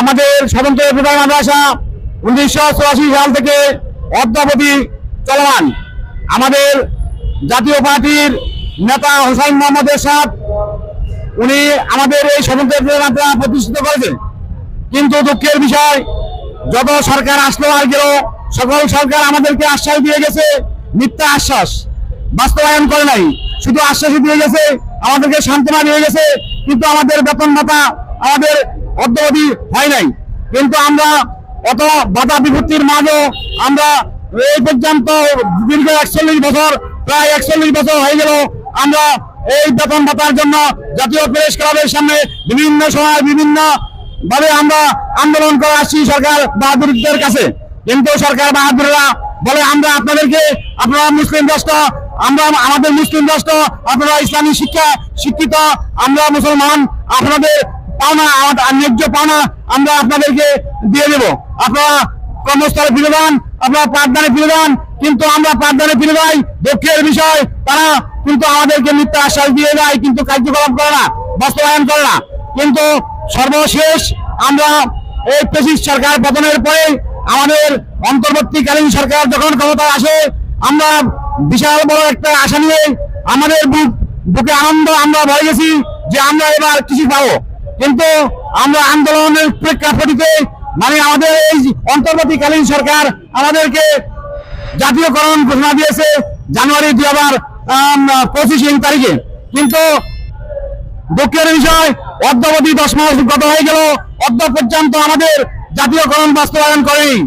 আমাদের স্বতন্ত্র প্রধান মাদ্রাসা উনিশশো চুরাশি সাল থেকে অদ্যাবধি চলমান। আমাদের জাতীয় পার্টির নেতা হোসাইন মোহাম্মদ এরশাদ, উনি আমাদের এই স্বতন্ত্র প্রধান প্রতিষ্ঠিত করেছেন। কিন্তু দুঃখের বিষয়, যত সরকার আসলো আর গেল, সকল সরকার আমাদেরকে আশ্বাস দিয়ে গেছে, মিথ্যা আশ্বাস। বাস্তবায়ন করে নাই। শুধু আশ্বাসই দিয়ে গেছে, আমাদেরকে সান্ত্বনা দিয়ে গেছে, কিন্তু আমাদের বেতন ভাতা, আমাদের অদ্যবধি হয় নাই। কিন্তু আমরা অত বাধা বিপত্তির মাঝেও আমরা এই পর্যন্ত দীর্ঘ একচল্লিশ বছর, প্রায় একচল্লিশ বছর হয়ে গেল আমরা এই বেতন ভাতার জন্য জাতীয় প্রেস ক্লাবের সামনে বিভিন্ন সময় বিভিন্ন ভাবে আমরা আন্দোলন করে আসছি সরকার বাহাদুরদের কাছে। কিন্তু সরকার বাহাদুররা বলে, আমরা আপনাদেরকে, আপনারা মুসলিম রাষ্ট্র, আমরা আমাদের মুসলিম রাষ্ট্র, আপনারা ইসলামী শিক্ষা, শিক্ষিত, আমরা মুসলমান, আপনাদের পাওনা, আমাদের ন্যায্য পাওনা আমরা আপনাদেরকে দিয়ে দেব। আপনারা কর্মস্থলে ফিরে যান, আপনারা পাঠদানে ফিরে যান, কিন্তু আমরা পাঠদানে ফিরে যাই, দুঃখের বিষয়, তারা কিন্তু আমাদেরকে মিথ্যা আশ্বাস দিয়ে যায় কিন্তু কার্যকলাপ করে না, বাস্তবায়ন করে না। কিন্তু সর্বশেষ আমরা এই পেশিস সরকার পতনের পরে আমাদের অন্তর্বর্তীকালীন সরকার যখন ক্ষমতায় আসে, আমরা বিশাল বড় একটা আশা নিয়ে আমাদের বুক- বুকে আনন্দ আমরা ভরে গেছি যে আমরা এবার কিছু পাবো। কিন্তু আমরা আন্দোলনের প্রেক্ষাপটিতে মানে আমাদের এই অন্তর্বর্তীকালীন সরকার আমাদেরকে জাতীয়করণ ঘোষণা দিয়েছে জানুয়ারি দুই হাজার পঁচিশ তারিখে। কিন্তু দুঃখের বিষয়, অদ্যাবধি দশ মাস গত হয়ে গেল অদ্য পর্যন্ত আমাদের জাতীয়করণ বাস্তবায়ন করেনি।